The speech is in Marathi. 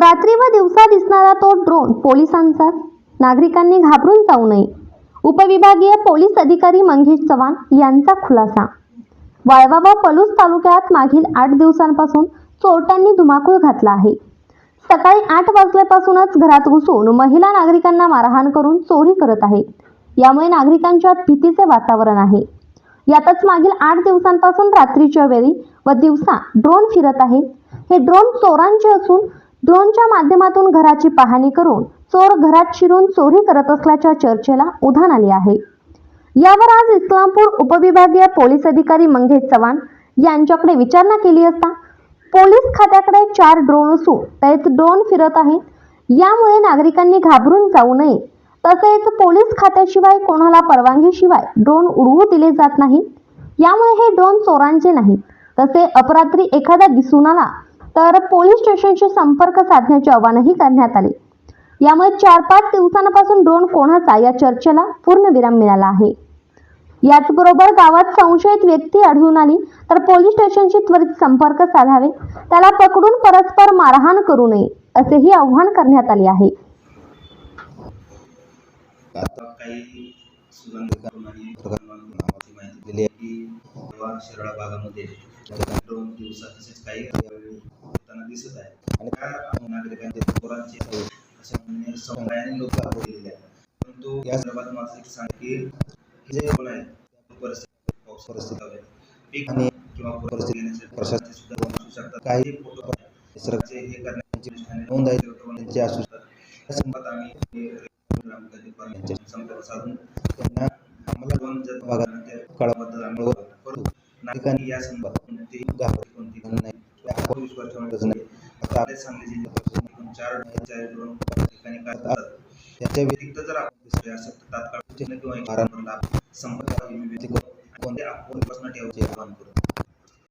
रात्री व दिवसा दिसणारा तो ड्रोन पोलिसांचा. नागरिकांनी घाबरून जाऊ नये. उपविभागीय पोलीस अधिकारी मंगेश चव्हाण यांचा खुलासा. वाळवा व पलूस तालुक्यात मागील आठ दिवसांपासून चोरट्यांनी धुमाकूळ घातला आहे. सकाळी आठ वाजल्यापासूनच घरात घुसून महिला नागरिकांना मारहाण करून चोरी करत आहे. यामुळे नागरिकांच्या भीतीचे वातावरण आहे. यातच मागील आठ दिवसांपासून रात्रीच्या वेळी व दिवसा ड्रोन फिरत आहे. हे ड्रोन चोरांचे असून ड्रोनच्या माध्यमातून घराची पाहणी करून चोर घरात शिरून चोरी करत असल्याच्या चर्चेला उधाण आले आहे. यावर आज इस्लामपूर उपविभागीय पोलीस अधिकारी मंगेश चव्हाण यांच्याकडे विचारणा केली असता पोलीस खात्याकडे चार ड्रोन असून त्यात ड्रोन फिरत आहेत. यामुळे नागरिकांनी घाबरून जाऊ नये. तसेच पोलीस खात्याशिवाय कोणाला परवानगीशिवाय ड्रोन उडवू दिले जात नाही यामुळे हे ड्रोन चोरांचे नाहीत. तसे अपरात्री एखादा दिसून आला तर पोलीस स्टेशनशी संपर्क साधण्याचे आवाहनही करण्यात आले. यामुळे चार पाच दिवसांपासून ड्रोन कोणाचा या चर्चेला पूर्णविराम मिळाला आहे. याचबरोबर गावात संशयित व्यक्ती आढळून आली तर पोलीस स्टेशनशी त्वरित संपर्क साधावे त्याला पकडून परस्पर मारहाण करू नये असेही आव्हान करण्यात आले आहे. काही शिराळा भागामध्ये ड्रोन दिवसा तसेच काही होताना दिसत आहे. आणि त्या नागरिकांचे पोरांचे असे समुदायाने लोक बोललेले आहेत. परंतु या संदर्भात एक सांग की जे ड्रोन आहे त्या परिस्थिती पाऊस परिस्थिती. पीक आणि किंवा परिस्थिती प्रशासनाचे सुद्धा असू शकतात काही फोटो निसर्गाचे हे करण्याची नोंद आहे त्यांचे असू शकतात. या संदर्भात आम्ही ग्रामपंचायत संपर्क साधून त्यांना आम्हाला दोन जर भागात त्या कळाबद्दल आम्ही घाबरली कोणती नाही विश्वास ठेवण्याचं नाही आता आपल्या सांगली जिल्ह्यात एकूण चार चार ड्रोन ठिकाणी करतात त्याच्या व्यतिरिक्त जर आपण दिसले असेल तर तात्काळ सूचना किंवा संपर्क कोणत्या अफवापासून ठेवायचे आवाहन करू